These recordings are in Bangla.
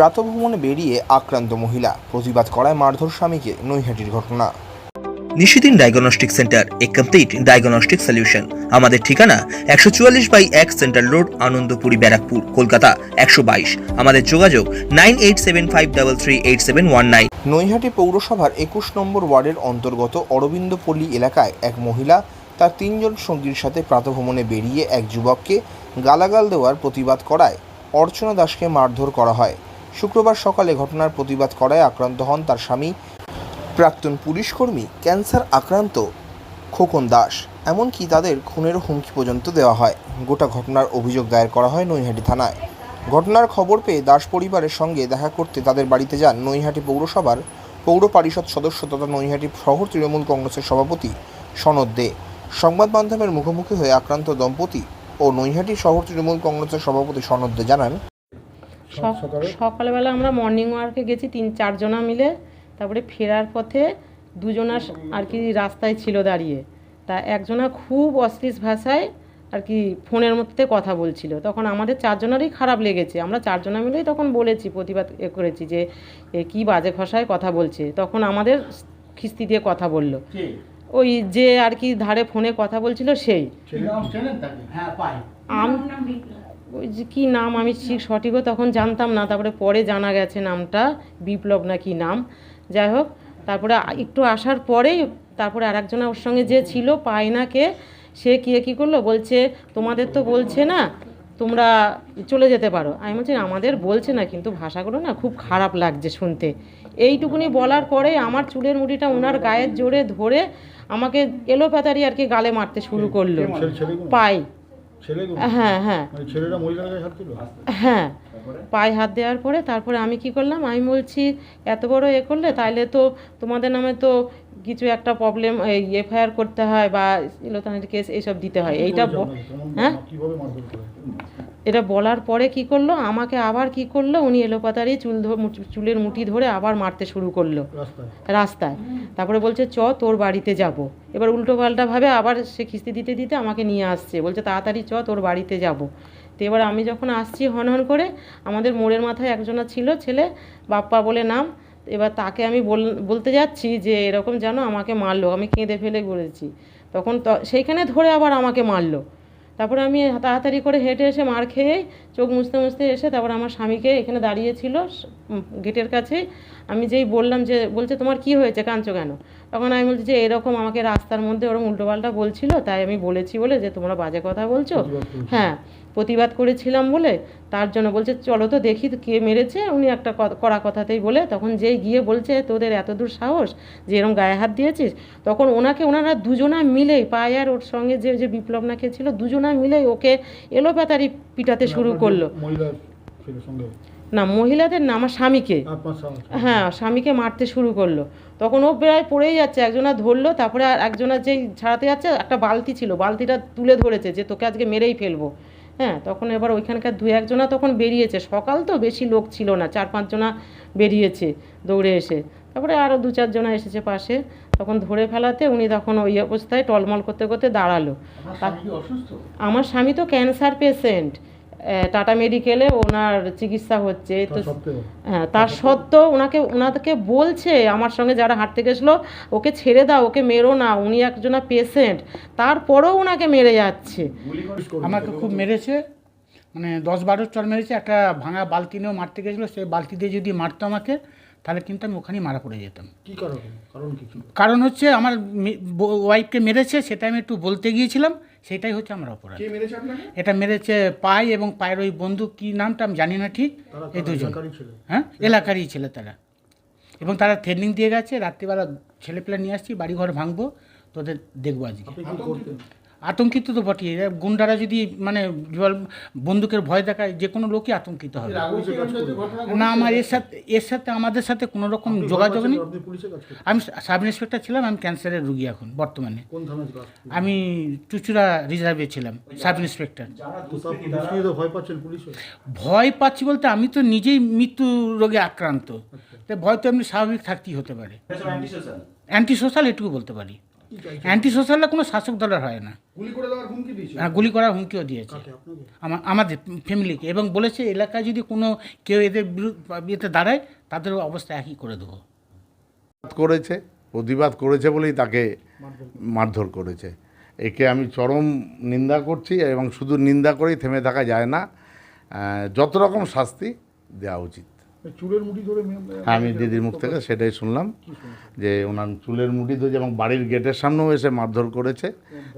প্রাতভ্রমণে বেরিয়ে আক্রান্ত মহিলা। প্রতিবাদ করায় মারধর স্বামীকে নৈহাটির ঘটনা। নিশিদিন ডায়াগনস্টিক সেন্টার এ কমপ্লিট ডায়াগনস্টিক সলিউশন আমাদের ঠিকানা একশো চুয়াল্লিশ বাই এক সেন্ট্রাল রোড আনন্দপুরি ব্যারাকপুর কলকাতা একশো বাইশ। আমাদের যোগাযোগ nine eight seven five double three eight seven one nine. Naihati পৌরসভার একুশ নম্বর ওয়ার্ডের অন্তর্গত অরবিন্দপল্লী এলাকায় এক মহিলা তার তিনজন সঙ্গীর সাথে প্রাতভ্রমণে বেরিয়ে এক যুবককে গালাগাল দেওয়ার প্রতিবাদ করায় অর্চনা দাসকে মারধর করা হয়। শুক্রবার সকালে ঘটনার প্রতিবাদ করায় আক্রান্ত হন তার স্বামী। প্রাক্তন পুলিশকর্মী ক্যান্সার আক্রান্ত খোকন দাস। এমনকি তাদের খুনের হুমকি পর্যন্ত দেওয়া হয়। গোটা ঘটনার অভিযোগ দায়ের করা হয় নৈহাটি থানায়। ঘটনার খবর পেয়ে দাস পরিবারের সঙ্গে দেখা করতে তাদের বাড়িতে যান নৈহাটি পৌরসভার পৌর পরিষদ সদস্য তথা নৈহাটি শহর তৃণমূল কংগ্রেসের সভাপতি সনদ দে। সংবাদ মাধ্যমের মুখোমুখি হয়ে আক্রান্ত দম্পতি ও নৈহাটি শহর তৃণমূল কংগ্রেসের সভাপতি সনদ দে জানান সকালবেলা আমরা মর্নিং ওয়ার্কে গেছি তিন চারজনা মিলে। তারপরে ফেরার পথে দুজনা আর কি রাস্তায় ছিল দাঁড়িয়ে। তা একজনা খুব অশ্লীল ভাষায় আর কি ফোনের মধ্যে কথা বলছিল। তখন আমাদের চারজনারই খারাপ লেগেছে। আমরা চারজনা মিলেই তখন বলেছি প্রতিবাদ এ করেছি যে এ কী বাজে ভাষায় কথা বলছে। তখন আমাদের খিস্তি দিয়ে কথা বলল। ওই যে আর কি ধারে ফোনে কথা বলছিল সেই। আমি ওই যে কী নাম আমি ঠিক সঠিকও তখন জানতাম না তারপরে পরে জানা গেছে নামটা বিপ্লব না কি নাম। যাই হোক তারপরে একটু আসার পরেই তারপরে আরেকজনা ওর সঙ্গে যে ছিল পায়নাকে সে কি কী করল? বলছে তোমাদের তো বলছে না তোমরা চলে যেতে পারো। আমি বলছি আমাদের বলছে না কিন্তু ভাষাগুলো না খুব খারাপ লাগছে শুনতে। এইটুকুনি বলার পরে আমার চুলের মুঠিটা ওনার গায়ের জোরে ধরে আমাকে এলোপ্যাথারি আর কি গালে মারতে শুরু করল? পাই। হ্যাঁ হ্যাঁ। মানে হ্যাঁ। পায়ে হাত দেওয়ার পরে তারপরে আমি কি করলাম? আমি বলছি এত বড় এ করলে তাইলে তো তোমাদের নামে তো কিছু একটা প্রবলেম এফআইআর করতে হয় বা ইলোতানের কেস এইসব দিতে হয়। এইটা হ্যাঁ? এটা বলার পরে কি করল? আমাকে আবার কি করল? উনি এলোপাতারি চুল চুলের মুঠি ধরে আবার মারতে শুরু করল। রাস্তায়। তারপরে বলছে চ তোর বাড়িতে যাব। এবার উল্টো পাল্টাভাবে আবার সে খিস্তি দিতে দিতে আমাকে নিয়ে আসছে। বলছে তাড়াতাড়ি চ তোর বাড়িতে যাব। তো এবার আমি যখন আসছি হন হন করে আমাদের মোড়ের মাথায় একজনা ছিল ছেলে বাপ্পা বলে নাম। এবার তাকে আমি বল বলতে যাচ্ছি যে এরকম যেন আমাকে মারলো আমি কেঁদে ফেলে বলেছি তখন ত- সেইখানে ধরে আবার আমাকে মারলো। তারপরে আমি তাড়াতাড়ি করে হেঁটে এসে মার খেয়ে চোখ মুছতে মুছতে এসে তারপর আমার স্বামীকে এখানে দাঁড়িয়েছিল গেটের কাছে। আমি যেই বললাম যে বলছে তোমার কি হয়েছে? কাঁদছো কেন? তখন আমি বলছি যে এরকম আমাকে রাস্তার মধ্যে ওরকম উল্টোপাল্টা বলছিল তাই আমি বলেছি বলে যে তোমরা বাজে কথা বলছো। হ্যাঁ। প্রতিবাদ করেছিলাম বলে তার জন্য বলছে চলো তো দেখি কে মেরেছে। উনি একটা কড়া কথাতেই বলে তখন যেই গিয়ে বলছে তোদের এত দূর সাহস যে এরকম গায়ে হাত দিয়েছিস? তখন ওনাকে ওনারা দুজনা মিলেই পায়ে আর ওর সঙ্গে যে যে বিপ্লব নাকে ছিল দুজনা মিলেই ওকে এলোপ্যাতারি পিটাতে শুরু করল। না মহিলাদের না আমার স্বামীকে। হ্যাঁ স্বামীকে মারতে শুরু করল। তখন ও প্রায় পড়েই যাচ্ছে একজনা ধরলো তারপরে আর একজনা যেই ছাড়াতে যাচ্ছে একটা বালতি ছিল বালতিটা তুলে ধরেছে যে তোকে আজকে মেরেই ফেলব। হ্যাঁ তখন এবার ওইখানকার দু একজনা তখন বেরিয়েছে। সকাল তো বেশি লোক ছিল না চার পাঁচজনা বেরিয়েছে দৌড়ে এসে। তারপরে আরও দু চারজনা এসেছে পাশে। তখন ধরে ফেলাতে উনি তখন ওই অবস্থায় টলমল করতে করতে দাঁড়াল। আমার স্বামী তো ক্যান্সার পেশেন্ট টাটা মেডিকেলে ওনার চিকিৎসা হচ্ছে। এই তো হ্যাঁ তার সত্ত্বেও ওনাকে ওনাকে বলছে আমার সঙ্গে যারা হাঁটতে গেছিল ওকে ছেড়ে দাও ওকে মেরো না উনি একজনা পেশেন্ট তারপরেও ওনাকে মেরে যাচ্ছে। আমাকে খুব মেরেছে। মানে দশ বারো চর মেরেছে একটা ভাঙা বালতি নিয়েও মারতে গেছিল সেই বালতি দিয়ে যদি মারতো আমাকে তাহলে কিন্তু আমি ওখানেই মারা পড়ে যেতাম। কী কারণ? কারণ কি কারণ হচ্ছে আমার ওয়াইফকে মেরেছে সেটা আমি একটু বলতে গিয়েছিলাম। সেটাই হচ্ছে আমার অপরাধ। এটা মেরেছে পাই এবং পায়ের ওই বন্ধু কি নামটা আমি জানি না ঠিক। এই দুজন। হ্যাঁ? এলাকারই ছেলে তারা। এবং তারা ট্রেনিং দিয়ে গেছে রাত্রিবেলা ছেলেপেলে নিয়ে আসছি বাড়িঘর ভাঙবো তোদের দেখব আজকে। আতঙ্কিত তো বটেই। এরা গুন্ডারা যদি মানে বন্দুকের ভয় দেখায় যে কোনো লোকই আতঙ্কিত হবে। না আমার এর সাথে এর সাথে আমাদের সাথে কোনো রকম যোগাযোগ নেই। আমি সাব ইন্সপেক্টর ছিলাম আমি ক্যান্সারের রুগী এখন বর্তমানে। কোন থানায় কাজ আমি চুচুড়া রিজার্ভে ছিলাম সাব ইন্সপেক্টর। ভয় পাচ্ছেন পুলিশে ভয় পাচ্ছি বলতে আমি তো নিজেই মৃত্যু রোগে আক্রান্ত। তাই ভয় তো এমনি স্বাভাবিক থাকতেই হতে পারে। অ্যান্টি সোশ্যাল এটুকু বলতে পারি। অ্যান্টি সোশ্যালরা কোনো শাসক দলের হয় না। গুলি করে দেওয়ার হুমকি দিয়েছে? হ্যাঁ, গুলি করার হুমকিও দিয়েছে। কাকে? আপনাকে? আমা- আমাদের ফ্যামিলিকে এবং বলেছে এলাকায় যদি কোনো কেউ এদের বিরুদ্ধে দাঁড়ায় তাদের অবস্থা একই করে দেবো। করেছে প্রতিবাদ করেছে বলেই তাকে মারধর করেছে। একে আমি চরম নিন্দা করছি এবং শুধু নিন্দা করেই থেমে থাকা যায় না যত রকম শাস্তি দেওয়া উচিত। চুলের মুঠি ধরে হ্যাঁ আমি দিদির মুখ থেকে সেটাই শুনলাম যে ওনার চুলের মুঠি ধরে এবং বাড়ির গেটের সামনেও এসে মারধর করেছে।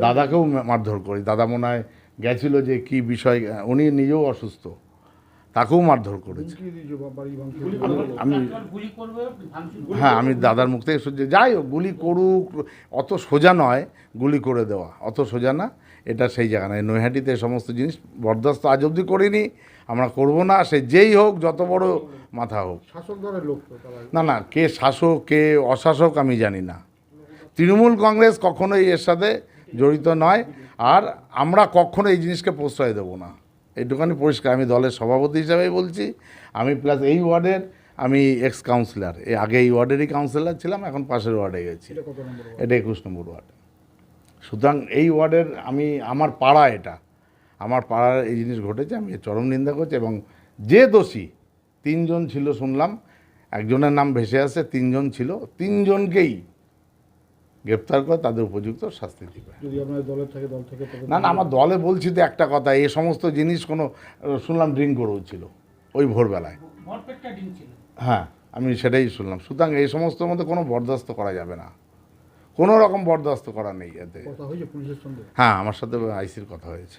দাদাকেও মারধর করি। দাদা মনে হয় গেছিল যে কি বিষয় উনি নিজেও অসুস্থ। তাকেও মারধর করেছে। আমি হ্যাঁ আমি দাদার মুখ থেকে শুনছি। যাই হোক গুলি করুক অত সোজা নয় গুলি করে দেওয়া। অত সোজা না এটা সেই জায়গা নয়। নৈহাটিতে সমস্ত জিনিস বরদাস্ত আজ অবধি করিনি। আমরা করব না সে যেই হোক যত বড় মাথা হোক। শাসক দলের লোক না না কে শাসক কে অশাসক আমি জানি না। তৃণমূল কংগ্রেস কখনোই এর সাথে জড়িত নয় আর আমরা কখনো এই জিনিসকে প্রশ্রয় দেবো না। এইটুখানি পরিষ্কার আমি দলের সভাপতি হিসাবেই বলছি। আমি প্লাস এই ওয়ার্ডের আমি এক্স কাউন্সিলর এই আগে এই ওয়ার্ডেরই কাউন্সিলর ছিলাম এখন পাশের ওয়ার্ডে গেছি? এটা একুশ নম্বর ওয়ার্ড। সুতরাং এই ওয়ার্ডের আমি আমার পাড়া এটা। আমার পাড়ার এই জিনিস ঘটেছে আমি এর চরম নিন্দা করছি এবং যে দোষী তিনজন ছিল শুনলাম একজনের নাম ভেসে আসে তিনজন ছিল তিনজনকেই গ্রেপ্তার করে তাদের উপযুক্ত শাস্তি দিবে। যদি আপনার দলের থেকে দল থেকে না না আমার দলে বলছি তো একটা কথা এই সমস্ত জিনিস কোনো শুনলাম ড্রিঙ্ক করেও ছিল ওই ভোরবেলায়। হ্যাঁ আমি সেটাই শুনলাম। সুতরাং এই সমস্ত মধ্যে কোনো বরদাস্ত করা যাবে না। কোনো রকম বরদাস্ত করা নেই এতে। কথা হয়েছে পুলিশের সঙ্গে? হ্যাঁ আমার সাথে আইসির কথা হয়েছে।